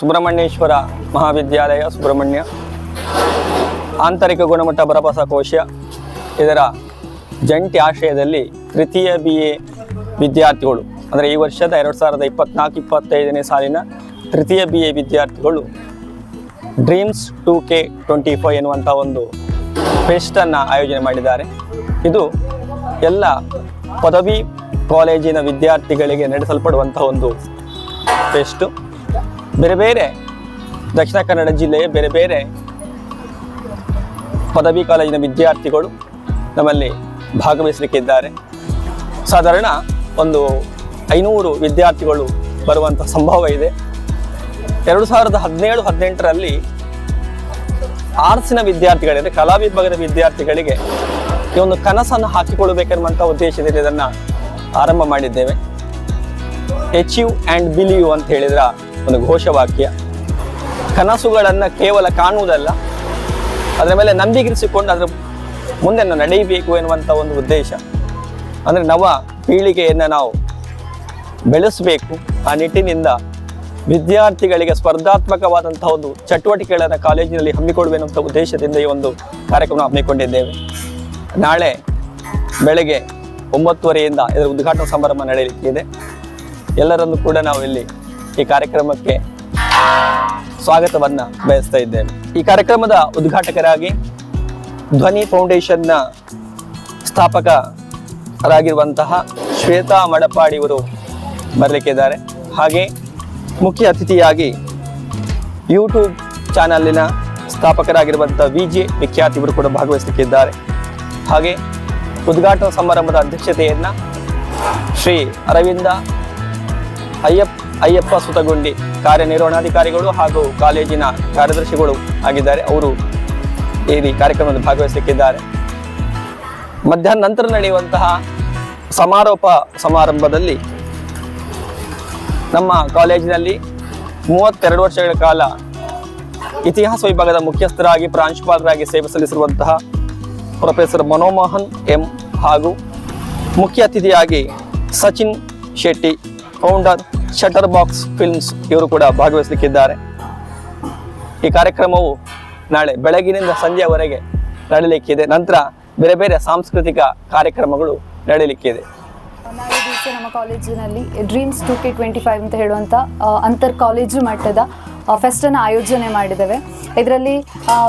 ಸುಬ್ರಹ್ಮಣ್ಯೇಶ್ವರ ಮಹಾವಿದ್ಯಾಲಯ, ಸುಬ್ರಹ್ಮಣ್ಯ. ಆಂತರಿಕ ಗುಣಮಟ್ಟ ಭರವಸಾ ಕೋಶ. ಇದರ ಜಂಟಿ ಆಶ್ರಯದಲ್ಲಿ ತೃತೀಯ ಬಿ ಎ ವಿದ್ಯಾರ್ಥಿಗಳು. ಅಂದರೆ ಈ ವರ್ಷದ ಎರಡು ಸಾವಿರದ ಇಪ್ಪತ್ನಾಲ್ಕು, ಇಪ್ಪತ್ತೈದನೇ ಸಾಲಿನ ತೃತೀಯ ಬಿ ಎ ವಿದ್ಯಾರ್ಥಿಗಳು dreams two K twenty five ಎನ್ನುವಂಥ ಒಂದು ಫೆಸ್ಟನ್ನು ಆಯೋಜನೆ ಮಾಡಿದ್ದಾರೆ. ಇದು ಎಲ್ಲ ಪದವಿ ಕಾಲೇಜಿನ ವಿದ್ಯಾರ್ಥಿಗಳಿಗೆ ನಡೆಸಲ್ಪಡುವಂಥ ಒಂದು ಫೆಸ್ಟು. ಬೇರೆ ಬೇರೆ ದಕ್ಷಿಣ ಕನ್ನಡ ಜಿಲ್ಲೆಯ ಬೇರೆ ಬೇರೆ ಪದವಿ ಕಾಲೇಜಿನ ವಿದ್ಯಾರ್ಥಿಗಳು ನಮ್ಮಲ್ಲಿ ಭಾಗವಹಿಸಲಿಕ್ಕಿದ್ದಾರೆ. ಸಾಧಾರಣ ಒಂದು ಐನೂರು ವಿದ್ಯಾರ್ಥಿಗಳು ಬರುವಂಥ ಸಂಭವ ಇದೆ. ಎರಡು ಸಾವಿರದ ಹದಿನೇಳು, ಹದಿನೆಂಟರಲ್ಲಿ ಆರ್ಟ್ಸಿನ ವಿದ್ಯಾರ್ಥಿಗಳಿಗೆ ಕಲಾ ವಿಭಾಗದ ವಿದ್ಯಾರ್ಥಿಗಳಿಗೆ ಈ ಒಂದು ಕನಸನ್ನು ಹಾಕಿಕೊಳ್ಳಬೇಕೆನ್ನುವಂಥ ಉದ್ದೇಶದಿಂದ ಇದನ್ನು ಆರಂಭ ಮಾಡಿದ್ದೇವೆ. ಎಚ್ ಯು ಆ್ಯಂಡ್ ಬಿಲೀವ್ ಅಂತ ಹೇಳಿದ್ರ ಒಂದು ಘೋಷವಾಕ್ಯ. ಕನಸುಗಳನ್ನು ಕೇವಲ ಕಾಣುವುದಲ್ಲ, ಅದರ ಮೇಲೆ ನಂಬಿಕರಿಸಿಕೊಂಡು ಅದರ ಮುಂದೆ ನಡೆಯಬೇಕು ಎನ್ನುವಂಥ ಒಂದು ಉದ್ದೇಶ. ಅಂದರೆ ನವ ಪೀಳಿಗೆಯನ್ನು ನಾವು ಬೆಳೆಸಬೇಕು, ಆ ನಿಟ್ಟಿನಿಂದ ವಿದ್ಯಾರ್ಥಿಗಳಿಗೆ ಸ್ಪರ್ಧಾತ್ಮಕವಾದಂಥ ಒಂದು ಚಟುವಟಿಕೆಗಳನ್ನು ಕಾಲೇಜಿನಲ್ಲಿ ಹಮ್ಮಿಕೊಡುವೆನ್ನುವಂಥ ಉದ್ದೇಶದಿಂದ ಈ ಒಂದು ಕಾರ್ಯಕ್ರಮ ಹಮ್ಮಿಕೊಂಡಿದ್ದೇವೆ. ನಾಳೆ ಬೆಳಗ್ಗೆ ಒಂಬತ್ತುವರೆಯಿಂದ ಇದರ ಉದ್ಘಾಟನಾ ಸಮಾರಂಭ ನಡೆಯಲಿಕ್ಕಿದೆ. ಎಲ್ಲರನ್ನು ಕೂಡ ನಾವು ಇಲ್ಲಿ ಈ ಕಾರ್ಯಕ್ರಮಕ್ಕೆ ಸ್ವಾಗತವನ್ನ ಬಯಸ್ತಾ ಇದ್ದೇವೆ ಈ ಕಾರ್ಯಕ್ರಮದ ಉದ್ಘಾಟಕರಾಗಿ ಧ್ವನಿ ಫೌಂಡೇಶನ್ನ ಸ್ಥಾಪಕರಾಗಿರುವಂತಹ ಶ್ವೇತಾ ಮಡಪಾಡಿ ಇವರು ಬರಲಿಕ್ಕಿದ್ದಾರೆ. ಹಾಗೆ ಮುಖ್ಯ ಅತಿಥಿಯಾಗಿ ಯೂಟ್ಯೂಬ್ ಚಾನಲಿನ ಸ್ಥಾಪಕರಾಗಿರುವಂಥ ವಿ ಜೆ ವಿಖ್ಯಾತಿ ಇವರು ಕೂಡ ಭಾಗವಹಿಸಲಿಕ್ಕಿದ್ದಾರೆ. ಹಾಗೆ ಉದ್ಘಾಟನಾ ಸಮಾರಂಭದ ಅಧ್ಯಕ್ಷತೆಯನ್ನು ಶ್ರೀ ಅರವಿಂದ ಅಯ್ಯಪ್ಪ ಅಯ್ಯಪ್ಪ ಸುತಗುಂಡಿ ಕಾರ್ಯನಿರ್ವಹಣಾಧಿಕಾರಿಗಳು ಹಾಗೂ ಕಾಲೇಜಿನ ಕಾರ್ಯದರ್ಶಿಗಳು ಆಗಿದ್ದಾರೆ. ಅವರು ಈ ಕಾರ್ಯಕ್ರಮದಲ್ಲಿ ಭಾಗವಹಿಸಿಕ್ಕಿದ್ದಾರೆ ಮಧ್ಯಾಹ್ನ ನಂತರ ನಡೆಯುವಂತಹ ಸಮಾರೋಪ ಸಮಾರಂಭದಲ್ಲಿ ನಮ್ಮ ಕಾಲೇಜಿನಲ್ಲಿ ಮೂವತ್ತೆರಡು ವರ್ಷಗಳ ಕಾಲ ಇತಿಹಾಸ ವಿಭಾಗದ ಮುಖ್ಯಸ್ಥರಾಗಿ, ಪ್ರಾಂಶುಪಾಲರಾಗಿ ಸೇವೆ ಸಲ್ಲಿಸಿರುವಂತಹ ಪ್ರೊಫೆಸರ್ ಮನೋಮೋಹನ್ ಎಂ ಹಾಗೂ ಮುಖ್ಯ ಅತಿಥಿಯಾಗಿ Sachin Shetty founder shutter box films ಇವರು ಕೂಡ ಭಾಗವಹಿಸಲಿಕ್ಕಿದ್ದಾರೆ. ಈ ಕಾರ್ಯಕ್ರಮವು ನಾಳೆ ಬೆಳಗಿನಿಂದ ಸಂಜೆವರೆಗೆ ನಡೆಯಲಿಕ್ಕಿದೆ ನಂತರ ಬೇರೆ ಬೇರೆ ಸಾಂಸ್ಕೃತಿಕ ಕಾರ್ಯಕ್ರಮಗಳು ನಡೀಲಿಕ್ಕಿದೆ. ನಮ್ಮ ಕಾಲೇಜಿನಲ್ಲಿ dreams two K twenty five ಅಂತ ಹೇಳುವಂಥ ಅಂತರ್ ಕಾಲೇಜು ಮಟ್ಟದ ಫೆಸ್ಟನ್ನು ಆಯೋಜನೆ ಮಾಡಿದ್ದೇವೆ. ಇದರಲ್ಲಿ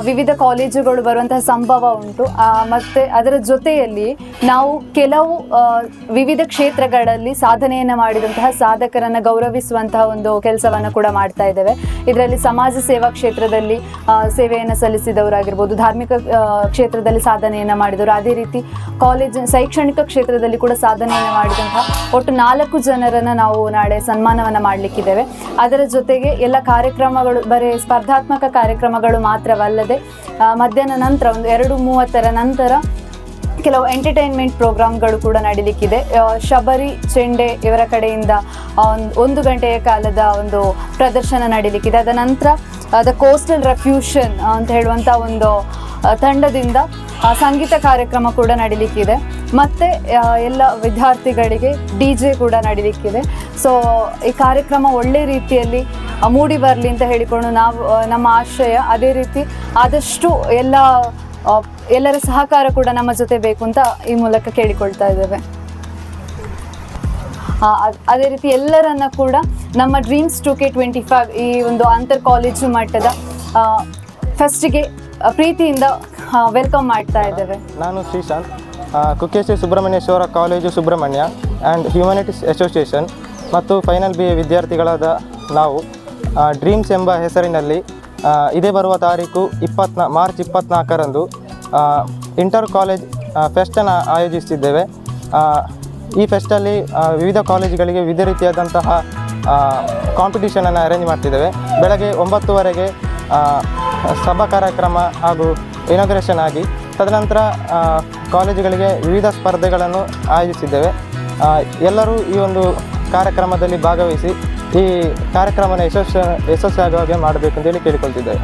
ವಿವಿಧ ಕಾಲೇಜುಗಳು ಬರುವಂತಹ ಸಂಭವ ಉಂಟು. ಮತ್ತೆ ಅದರ ಜೊತೆಯಲ್ಲಿ ನಾವು ಕೆಲವು ವಿವಿಧ ಕ್ಷೇತ್ರಗಳಲ್ಲಿ ಸಾಧನೆಯನ್ನು ಮಾಡಿದಂತಹ ಸಾಧಕರನ್ನು ಗೌರವಿಸುವಂತಹ ಒಂದು ಕೆಲಸವನ್ನು ಕೂಡ ಮಾಡ್ತಾ ಇದ್ದೇವೆ. ಇದರಲ್ಲಿ ಸಮಾಜ ಸೇವಾ ಕ್ಷೇತ್ರದಲ್ಲಿ ಸೇವೆಯನ್ನು ಸಲ್ಲಿಸಿದವರಾಗಿರ್ಬೋದು, ಧಾರ್ಮಿಕ ಕ್ಷೇತ್ರದಲ್ಲಿ ಸಾಧನೆಯನ್ನು ಮಾಡಿದವರು. ಅದೇ ರೀತಿ ಕಾಲೇಜ್, ಶೈಕ್ಷಣಿಕ ಕ್ಷೇತ್ರದಲ್ಲಿ ಕೂಡ ಸಾಧನೆಯನ್ನು ಮಾಡಿದಂತಹ ಒಟ್ಟು ನಾಲ್ಕು ಜನರನ್ನು ನಾವು ನಾಳೆ ಸನ್ಮಾನವನ್ನು ಮಾಡಲಿಕ್ಕಿದ್ದೇವೆ. ಅದರ ಜೊತೆಗೆ ಎಲ್ಲ ಕಾರ್ಯಕ್ರಮಗಳು, ಬರೀ ಸ್ಪರ್ಧಾತ್ಮಕ ಕಾರ್ಯಕ್ರಮಗಳು ಮಾತ್ರವಲ್ಲದೆ ಮಧ್ಯಾಹ್ನ ನಂತರ ಒಂದು ಎರಡು ಮೂವತ್ತರ ನಂತರ ಕೆಲವು ಎಂಟರ್ಟೈನ್ಮೆಂಟ್ ಪ್ರೋಗ್ರಾಮ್ಗಳು ಕೂಡ ನಡೀಲಿಕ್ಕಿದೆ. ಶಬರಿ ಚೆಂಡೆ ಇವರ ಕಡೆಯಿಂದ ಒಂದು ಒಂದು ಗಂಟೆಯ ಕಾಲದ ಒಂದು ಪ್ರದರ್ಶನ ನಡೀಲಿಕ್ಕಿದೆ. ಅದ ನಂತರ ದ ಕೋಸ್ಟಲ್ ರೆಫ್ಯೂಷನ್ ಅಂತ ಹೇಳುವಂಥ ಒಂದು ತಂಡದಿಂದ ಸಂಗೀತ ಕಾರ್ಯಕ್ರಮ ಕೂಡ ನಡೀಲಿಕ್ಕಿದೆ. ಮತ್ತು ಎಲ್ಲ ವಿದ್ಯಾರ್ಥಿಗಳಿಗೆ ಡಿ ಜೆ ಕೂಡ ನಡೀಲಿಕ್ಕಿದೆ. ಸೊ ಈ ಕಾರ್ಯಕ್ರಮ ಒಳ್ಳೆ ರೀತಿಯಲ್ಲಿ ಮೂಡಿ ಬರಲಿ ಅಂತ ಹೇಳಿಕೊಂಡು ನಾವು ನಮ್ಮ ಆಶಯ ಅದೇ ರೀತಿ ಆದಷ್ಟು ಎಲ್ಲ ಎಲ್ಲರ ಸಹಕಾರ ಕೂಡ ನಮ್ಮ ಜೊತೆ ಬೇಕು ಅಂತ ಈ ಮೂಲಕ ಕೇಳಿಕೊಳ್ತಾ ಇದ್ದೇವೆ. ಅದೇ ರೀತಿ ಎಲ್ಲರನ್ನ ಕೂಡ ನಮ್ಮ dreams two K twenty five ಈ ಒಂದು ಅಂತರ್ ಕಾಲೇಜು ಮಟ್ಟದ ಫಸ್ಟಿಗೆ ಪ್ರೀತಿಯಿಂದ ವೆಲ್ಕಮ್ ಮಾಡ್ತಾ ಇದ್ದೇವೆ. ನಾನು ಶ್ರೀಶಾಂತ್ ಆ, Kukkeshwari Subrahmanyeshwara college Subrahmanya and humanities association ಮತ್ತು ಫೈನಲ್ ಬಿ ಎ ವಿದ್ಯಾರ್ಥಿಗಳಾದ ನಾವು. ಡ್ರೀಮ್ಸ್ ಎಂಬ ಹೆಸರಿನಲ್ಲಿ ಇದೇ ಬರುವ ತಾರೀಕು ಇಪ್ಪತ್ನಾ ಮಾರ್ಚ್ ಇಪ್ಪತ್ನಾಲ್ಕರಂದು ಆ, ಇಂಟರ್ ಕಾಲೇಜ್ ಫೆಸ್ಟನ್ನು ಆಯೋಜಿಸುತ್ತಿದ್ದೇವೆ ಈ ಫೆಸ್ಟಲ್ಲಿ ವಿವಿಧ ಕಾಲೇಜುಗಳಿಗೆ ವಿವಿಧ ರೀತಿಯಾದಂತಹ ಕಾಂಪಿಟಿಷನನ್ನು ಅರೇಂಜ್ ಮಾಡ್ತಿದ್ದೇವೆ. ಬೆಳಗ್ಗೆ ಒಂಬತ್ತುವರೆಗೆ ಸಭಾ ಕಾರ್ಯಕ್ರಮ ಹಾಗೂ ಇನಾಗ್ರೇಷನ್ ಆಗಿ ತದನಂತರ ಕಾಲೇಜುಗಳಿಗೆ ವಿವಿಧ ಸ್ಪರ್ಧೆಗಳನ್ನು ಆಯೋಜಿಸಿದ್ದೇವೆ ಎಲ್ಲರೂ ಈ ಒಂದು ಕಾರ್ಯಕ್ರಮದಲ್ಲಿ ಭಾಗವಹಿಸಿ ಈ ಕಾರ್ಯಕ್ರಮನ ಯಶಸ್ವಿ ಯಶಸ್ವಿಯಾಗುವ ಮಾಡಬೇಕು ಅಂತೇಳಿ ಕೇಳಿಕೊಳ್ತಿದ್ದೇವೆ.